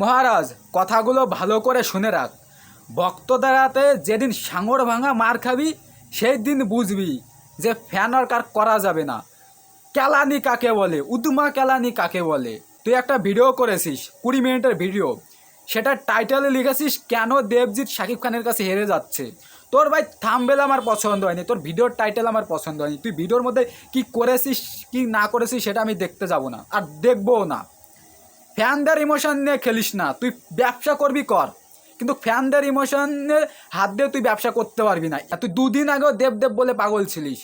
মহারাজ, কথাগুলো ভালো করে শুনে রাখ। ভক্তদারাতে যেদিন সাঙর ভাঙা মার খাবি সেই দিন বুঝবি যে ফ্যান আর কার করা যাবে না। কেলানি কাকে বলে? উদমা কেলানি কাকে বলে? তুই একটা ভিডিও করেছিস, কুড়ি মিনিটের ভিডিও। সেটা টাইটেলে লিখেছিস, কেন দেবজিৎ শাকিব খানের কাছে হেরে যাচ্ছে? তোর ভাই থামবেল আমার পছন্দ হয়নি, তোর ভিডিওর টাইটেল আমার পছন্দ হয়নি। তুই ভিডিওর মধ্যে কি করেছিস, কি না করেছিস, সেটা আমি দেখতে যাব না, আর দেখবও না। ফ্যানদের ইমোশন নিয়ে খেলিস না, তুই ব্যবসা করবি কর। কিন্তু ফ্যানদের ইমোশনের হাত দিয়ে তুই ব্যবসা করতে পারবি না। তুই দুদিন আগেও দেব দেব বলে পাগল ছিলিস।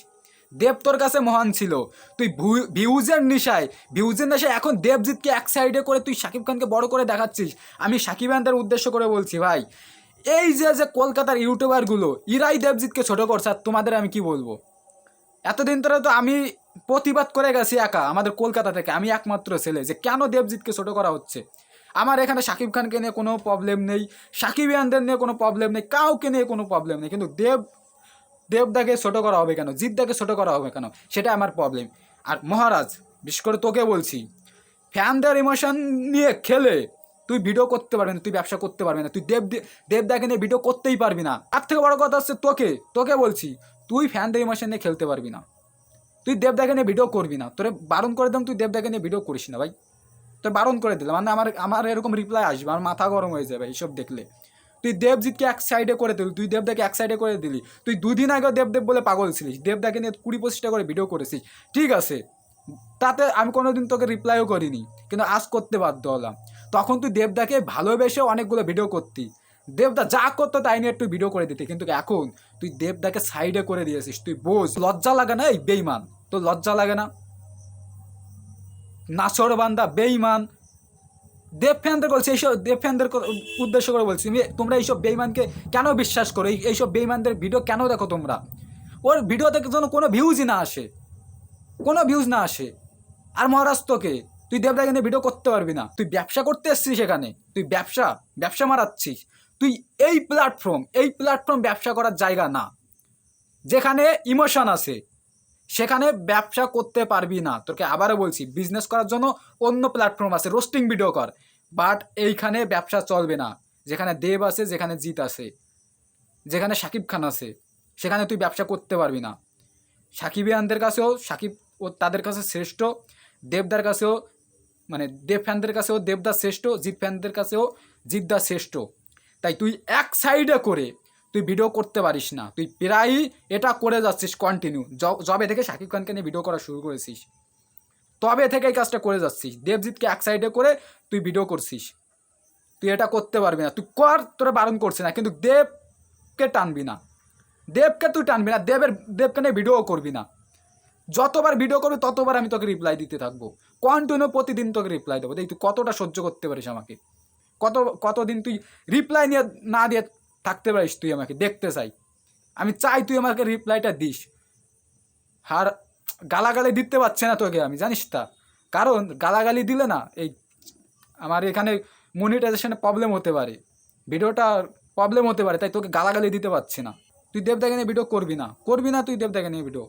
দেব তোর কাছে মহান ছিল। তুই ভিউজের নেশায় ভিউজের নেশায় এখন দেবজিৎকে এক সাইডে করে তুই শাকিব খানকে বড় করে দেখাচ্ছিস। আমি শাকিব খানদের উদ্দেশ্য করে বলছি, ভাই, এই যে যে কলকাতার ইউটিউবারগুলো, ইরাই দেবজিৎকে ছোট করছে, আর তোমাদের আমি কি বলব? এতদিন ধরে তো আমি প্রতিবাদ করে গেছি একা আমাদের কলকাতা থেকে। আমি একমাত্র ছেলে যে কেন দেবজিৎকে ছোট করা হচ্ছে? আমার এখানে শাকিব খানকে নিয়ে কোনো প্রবলেম নেই শাকিব ইয়ানদের নিয়ে কোনো প্রবলেম নেই, কাউকে নিয়ে কোনো প্রবলেম নেই। কিন্তু দেব, দেবদাকে ছোট করা হবে কেন? জিদ্দাকে ছোট করা হবে কেন? সেটা আমার প্রবলেম আর মহারাজ, বিশেষ করে তোকে বলছি, ফ্যানদের ইমোশন নিয়ে খেলে তুই ভিডিও করতে পারবি না, তুই ব্যবসা করতে পারবি না, তুই দেব, দেবদাকে নিয়ে ভিডিও করতেই পারবি না। তার থেকে বড় কথা হচ্ছে তোকে তোকে বলছি, তুই ফ্যানদের ইমোশন নিয়ে খেলতে পারবি না। তুই দেবদাকে নিয়ে ভিডিও করবি না। তোরে বারণ করে দিলাম, তুই দেবদাকে নিয়ে ভিডিও করিস না ভাই। তোর বারণ করে দিলাম। মানে আমার আমার এরকম রিপ্লাই আসবে, আমার মাথা গরম হয়ে যাবে এইসব দেখলে। তুই দেবজিৎকে এক সাইডে করে দিলি, তুই দেবদাকে এক সাইডে করে দিলি। তুই দুদিন আগেও দেবদেব বলে পাগল ছিলিস, দেবদাকে নিয়ে কুড়ি পঁচিশটা করে ভিডিও করেছিস। ঠিক আছে, তাতে আমি কোনোদিন তোকে রিপ্লাইও করিনি, কিন্তু আজ করতে বাধ্য হলাম। তখন তুই দেবদাকে ভালোবেসে অনেকগুলো ভিডিও করতি। দেবদা যা করতো তাই নিয়ে একটু ভিডিও করে দিতি, কিন্তু এখন তুই দেবদাকে সাইডে করে দিয়েছিস, তুই বোঝ। লজ্জা লাগে না এই বেইমান তোর লজ্জা লাগে না? নাসর বান্দা বেইমান দেব ফ্যানদের বলছি, এইসব দেব ফ্যানদের উদ্দেশ্য করে বলছি তোমরা এইসব বেইমানকে কেন বিশ্বাস করো? এইসব বেইমানদের ভিডিও কেন দেখো তোমরা? ওর ভিডিও থেকে যেন কোনো ভিউজই না আসে। কোনো ভিউজ না আসে। আর মহারাষ্ট্রকে, তুই দেবদাকে নিয়ে ভিডিও করতে পারবি না। তুই ব্যবসা করতে এসছিস সেখানে তুই ব্যবসা ব্যবসা মারাচ্ছিস। তুই এই প্ল্যাটফর্ম এই প্ল্যাটফর্ম ব্যবসা করার জায়গা না। যেখানে ইমোশন আছে, সেখানে ব্যবসা করতে পারবি না। তোকে আবারও বলছি বিজনেস করার জন্য অন্য প্ল্যাটফর্ম আছে রোস্টিং ভিডিও কর। বাট এইখানে ব্যবসা চলবে না। যেখানে দেব আছে, যেখানে জিত আছে। যেখানে সাকিব খান আছে, সেখানে তুই ব্যবসা করতে পারবি না। সাকিব সাকিবিয়ানদের কাছেও, সাকিব ও তাদের কাছে শ্রেষ্ঠ। দেবদার কাছেও মানে দেব ফ্যানদের কাছেও দেবদা শ্রেষ্ঠ, জিৎ ফ্যানদের কাছেও জিদ্দা শ্রেষ্ঠ। তাই তুই এক সাইডে করে তুই ভিডিও করতে পারিস না। তুই প্রায়ই এটা করে যাচ্ছিস কন্টিনিউ জবে থেকে শাকিব খানকে নিয়ে ভিডিও করা শুরু করেছিস, তবে থেকে এই কাজটা করে যাচ্ছিস। দেবজিৎকে এক সাইডে করে তুই ভিডিও করছিস। তুই এটা করতে পারবি না। তুই কর, তোরা বারণ করছে না, কিন্তু দেবকে টানবি না। দেবকে তুই টানবি না, দেবের, দেবকে নিয়ে ভিডিও করবি না। যতবার ভিডিও করবি, ততবার আমি তোকে রিপ্লাই দিতে থাকব। কন্টিনিউ প্রতিদিন তোকে রিপ্লাই দেবো। দেখ, তুই কতটা সহ্য করতে পারিস আমাকে। কত, কতদিন তুই রিপ্লাই নিয়ে না দিয়ে থাকতে পারিস তুই আমাকে, দেখতে চাই। আমি চাই তুই আমাকে রিপ্লাইটা দিস। আর গালাগালি দিতে পারছে না তোকে আমি, জানিস তা? কারণ গালাগালি দিলে না এই আমার এখানে মনিটাইজেশনে প্রবলেম হতে পারে। ভিডিওটা প্রবলেম হতে পারে, তাই তোকে গালাগালি দিতে পারছি না। তুই দেবদাকে নিয়ে ভিডিও করবি না করবি না তুই দেবদাকে নিয়ে ভিডিও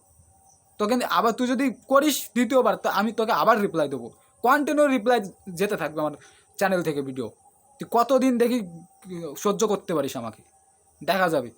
তোকে আবার তুই যদি করিস দ্বিতীয়বার, তো আমি তোকে আবার রিপ্লাই দেবো। কন্টিনিউ রিপ্লাই যেতে থাকবে আমার চ্যানেল থেকে ভিডিও কতদিন দেখি সহ্য করতে পারিস আমাকে? দেখা যাবে।